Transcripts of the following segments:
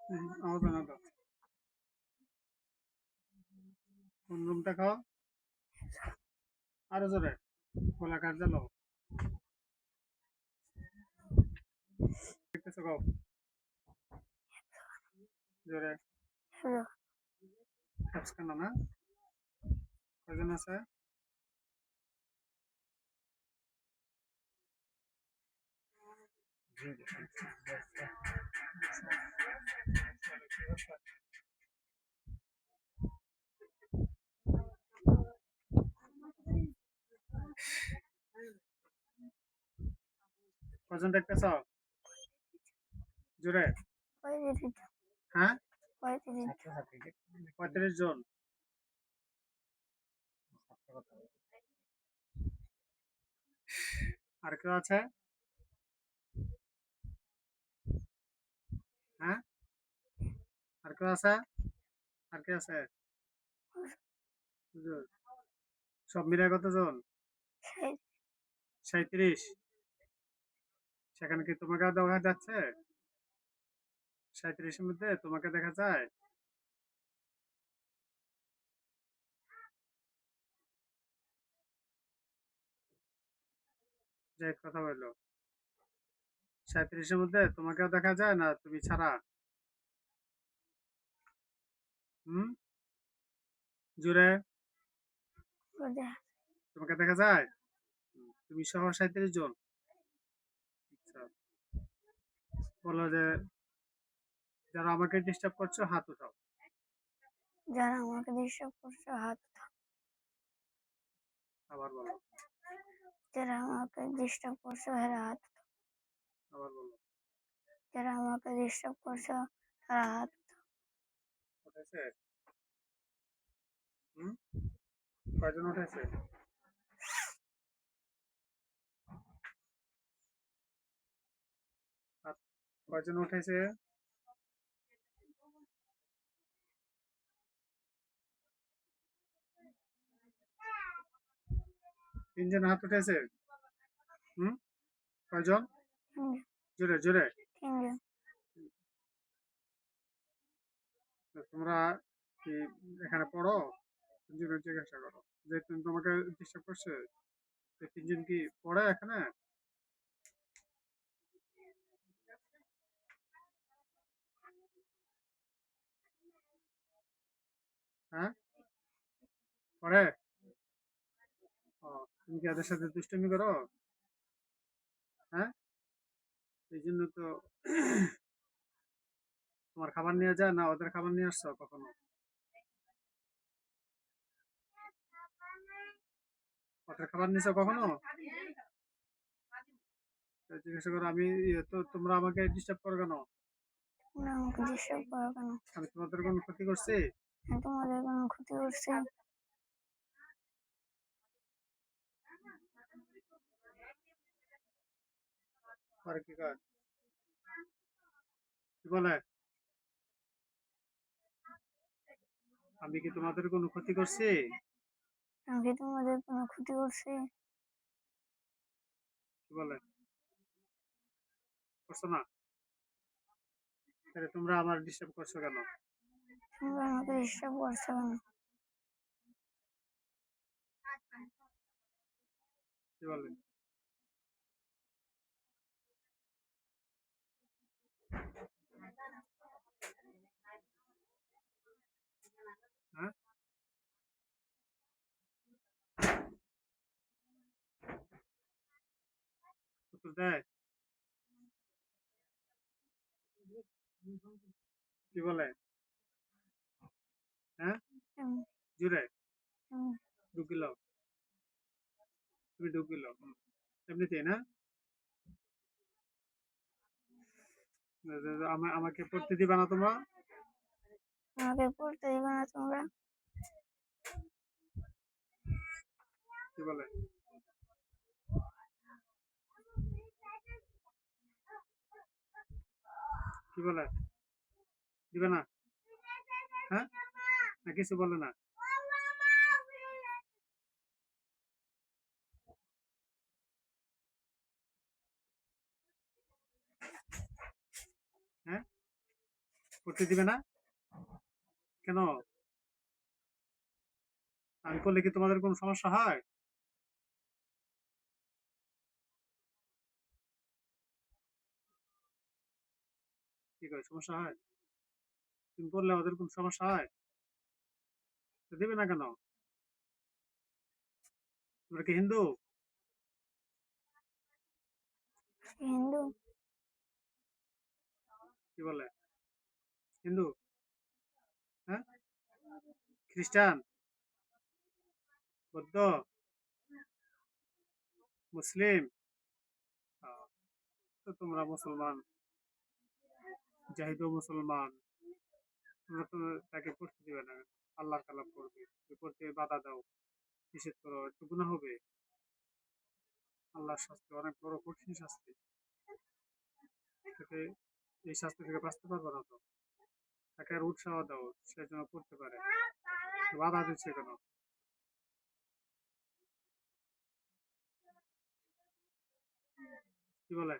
হুম, আওয়াজ না দাও কোন রুমটা খাও? আরও জোরে। গোলাকার জ্বালো দেখতেছো খাও জোরে। কেন না? কজন আছে? কজন দেখতেছ? জোরে। হ্যাঁ? পঁয়ত্রিশ জন। আর কেউ আছে হ্যাঁ আর কেউ আছে? আর কে আছে। সব মিলে কতজন? সাঁত্রিশ সেখানে কি তোমাকে দেখা যাচ্ছে? সাঁত্রিশের মধ্যে তোমাকে দেখা যায়? যাই কথা বলল। সাঁত্রিশের মধ্যে তোমাকেও দেখা যায় না তুমি ছাড়া? হুম? জুড়ে তোমাকে দেখা যায়? তুমি সহ সাঁত্রিশ জন। আচ্ছা। বলো যে যারা আমাকে ডিস্টার্ব করছ হাত উঠাও। যারা আমাকে ডিস্টার্ব করছে হাত উঠাও। আবার বলো। যারা আমাকে ডিস্টার্ব করছে তারা হাত। আবার বলো। যারা আমাকে ডিস্টার্ব করছে তারা হাত। উঠেছে? হুম? কয়জন উঠেছে? কয়জন উঠেছে? তিনজন হাত উঠেছে? হুম? কয়জন? জোরে জোরে। তোমরা কি এখানে পড়ো? তিনজনের জিজ্ঞাসা করো। যে তুমি তোমাকে ডিস্টার্ব করছে তিনজন কি পড়ে এখানে? হ্যাঁ? পড়ে? তুমি কি ওদের সাথে দুষ্টুমি করো? হ্যাঁ? এই জন্য তো তোমার খাবার নিয়ে যায় না ওদের খাবার নিয়ে আসছো কখনো? ওদের খাবার নিয়েছো কখনো? জিজ্ঞাসা করো আমি ইয়ে তো তোমরা আমাকে ডিস্টার্ব করো কেন? আমি তোমাদের কোনো ক্ষতি করছি? তোমাদের কোনো ক্ষতি করছি? পরে কি কয় কি বলে? আমি কি তোমাদের কোনো ক্ষতি করছি? আমি কি তোমাদের কোনো ক্ষতি করছি? কি বলে? করছ না? তাহলে তোমরা আমার ডিস্টার্ব করছ কেন? তোমরা আমাকে ডিস্টার্ব করছ কেন? কি বলে হ্যাঁ উত্তর দেয় কি বলে? হ্যাঁ? জুড়ে? এমনি ঢুকিল তুমি ঢুকিল। এমনিতেই না? আমাকে পড়তে দিবা না তোমরা? আমাকে পড়তে দিবে না তোমরা? কি বলে? কি বলে দিবে না। হ্যাঁ? না, কিছু বলে না। করতে দিবে না? কেন? আমি করলে কি তোমাদের কোনো সমস্যা হয়? কি করে সমস্যা হয়? তুমি করলে ওদের কোনো সমস্যা হয়? দিবে না কেন? তোমরা কি হিন্দু? হিন্দু। কি বলে? হিন্দু? হ্যাঁ? খ্রিস্টান? বৌদ্ধ? মুসলিম? তো তোমরা মুসলমান। জাহিদও মুসলমান তাকে পড়তে দিবে না। আল্লাহর কালাম করবে। পড়তে বাধা দাও, নিষেধ করো, একটু গুণা হবে। আল্লাহর শাস্তি অনেক বড় কঠিন শাস্তি। এই শাস্তি থেকে বাঁচতে পারব না তো। তাকে আর উৎসাহ দাও, সে যেন করতে পারে। বাধা দিচ্ছে কেন? কি বলে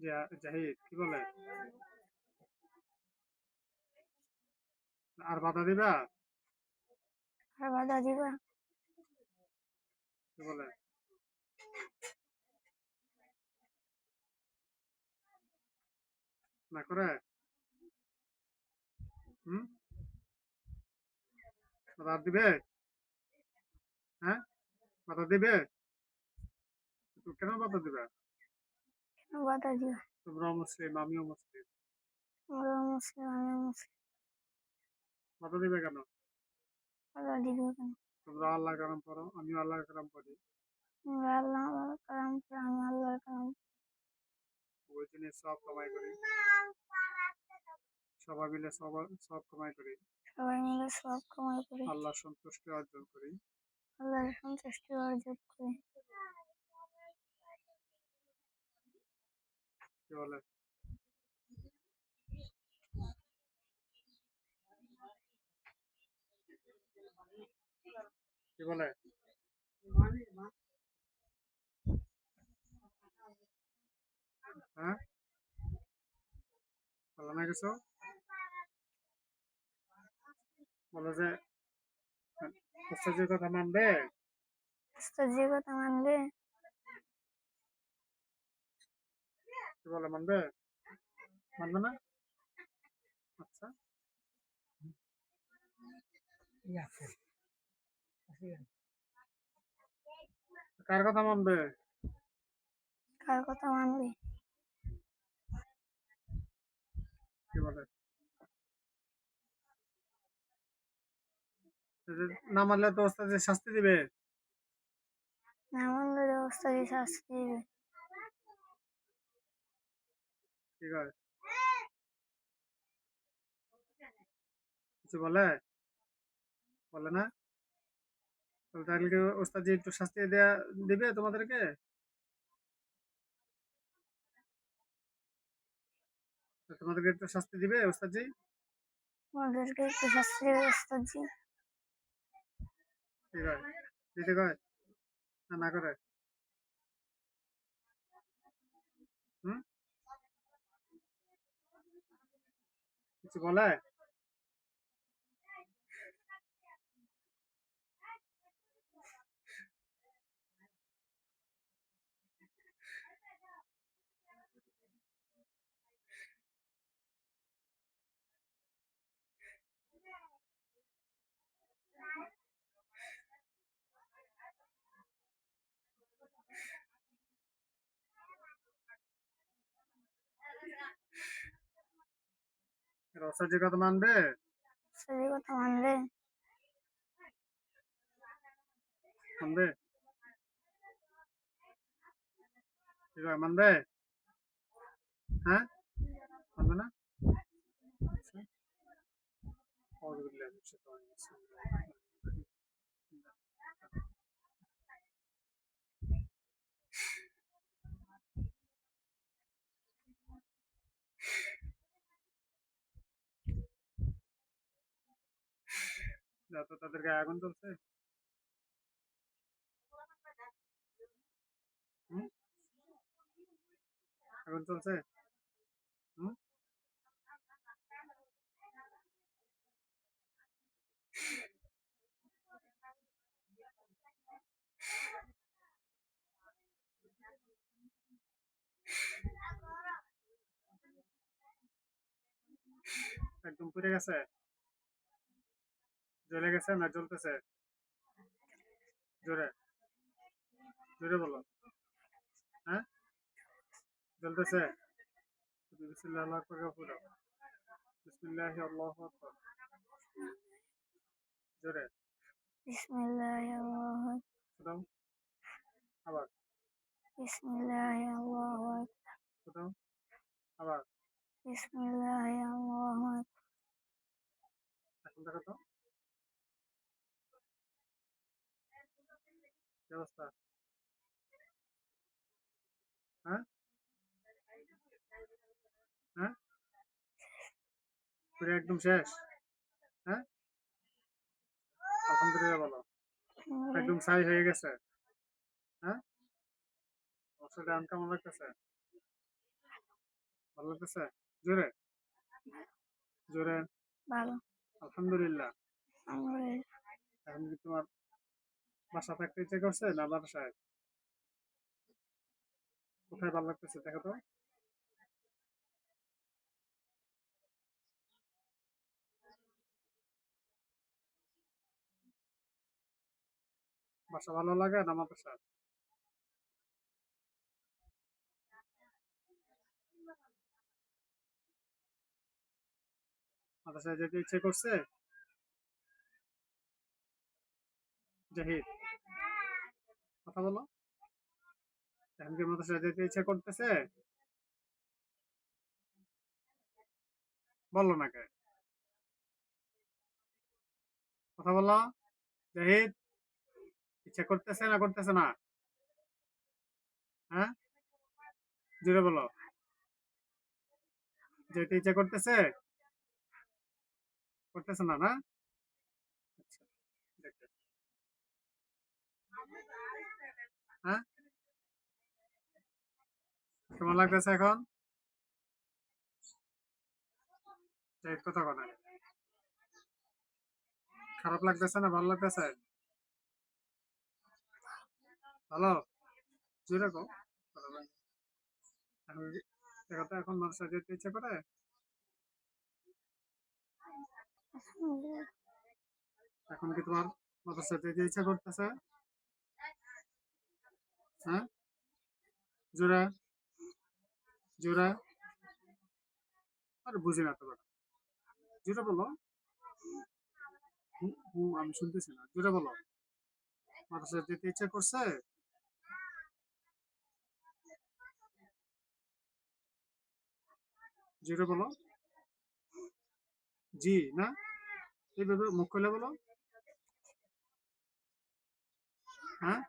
জাহিদ কি বলে? আর বাধা দিবা? আর বাধা দিবা? কি বলে? না করে? হুম? বাধা দিবে? হ্যাঁ? বাধা দিবে? কেন বাধা দিবে? মুসলিম আমিও মুসলিম। আমরা মুসলিম আমি মুসলিম। বাধা দিবে কেন? বাধা দিবে কেন? তোমরা আল্লাহ কালাম পড়ো আমিও আল্লাহ কালাম পড়ি। আমরা আল্লাহ কালাম পড়ি, আমি। ওই সব কামাই করি। সবাই মিলে সব সব কামাই করি। সবাই মিলে সব কামাই করি। আল্লাহ সন্তুষ্টি অর্জন করি। আল্লাহর সন্তুষ্টি অর্জন করি। কি বলে? হ্যাঁ? বলো না কিছু। বলো যে উস্তাদের কথা মানবে? কথা মানবে? কি বলে মানবে? মানবে না? আচ্ছা। কার কথা মানবে? কার কথা মানবে? কি বলে? না মানলে তো ওস্তাদ শাস্তি দিবে। না মানলে ব্যবস্থা দিয়ে শাস্তি দিবে। ঠিক আছে কিছু বলে? বলে না? তাহলে কি ওস্তাদ একটু শাস্তি দেয়া দিবে তোমাদেরকে? তো তোমাদেরকে একটু শাস্তি দিবে ওস্তাদ জি আমাদেরকে একটু শাস্তি দিবে ওস্তাদ ঠিক আছে। দিতে কয়? না না করে। কিছু বলে ওস্তাদ জি কথা মানবে? ওস্তাদ জি কথা মানবে? মানবে মানবে? হ্যাঁ? মানবে না? তো তাদের গায়ে আগুন চলছে? এখন চলছে হুম? একদম পুড়ে গেছে? জ্বলে গেছে না জ্বলতেছে জোরে। জোরে বলো। হ্যাঁ? জ্বলতেছে বিসমিল্লাহ আল্লাহ করে পুরো বিসমিল্লাহ আল্লাহ আকবার। জোরে। বিসমিল্লাহির রহমান শুধাও আবার। বিসমিল্লাহির রহমান শুধাও আবার। বিসমিল্লাহির রহমান এখন দেখো তো। কি অবস্থা হ্যাঁ? হ্যাঁ? পুরো একদম শেষ? হ্যাঁ? আলহামদুলিল্লাহ বলো একদম ছাই হয়ে গেছে। হ্যাঁ? আম কেমন লাগতেছে? ভালো লাগতেছে? জোরে? জোরে? ভালো। আলহামদুলিল্লাহ। এখন কি তোমার বাসা থাকতে ইচ্ছে করছে, না বাসায়? কোথায় ভালো লাগতেছে, দেখো তো। বাসা ভালো লাগে, না মাদ্রাসা? মাদ্রাসায় যেতে ইচ্ছে করছে? জাহিদ। কথা বলো। এখন কি মাদ্রাসায় যেতে ইচ্ছে করতেছে। বলো না কথা বলো। জাহিদ, ইচ্ছা করতেছে না করতেছে না? হ্যাঁ? জুড়ে বলো। যেতে ইচ্ছা করতেছে? করতেছে না না আচ্ছা দেখতেছি। হ্যাঁ? কেমন লাগতেছে এখন? খারাপ লাগতেছে না ভালো লাগতেছে? ভালো? এখন মাদ্রাসা যেতে ইচ্ছে করে? এখন কি তোমার মাদ্রাসা যেতে ইচ্ছে করতেছে? হ্যাঁ? জোরে জোরে। আর বুঝি না তো। জোরে বলো। হুম, আমি শুনতেছি না। জোরে বলো। মাদ্রাসা যেতে ইচ্ছে করছে। জোরে বলো। জি না? এইভাবে মুখ খুলে বলো। হ্যাঁ?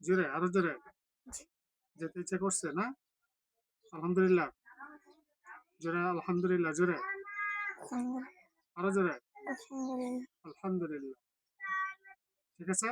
জোরে আরও জোরে। যেতে ইচ্ছে করছে না? আলহামদুলিল্লাহ। জোরে আলহামদুলিল্লাহ জোরে। আরও জোরে। আলহামদুলিল্লাহ। ঠিক আছে?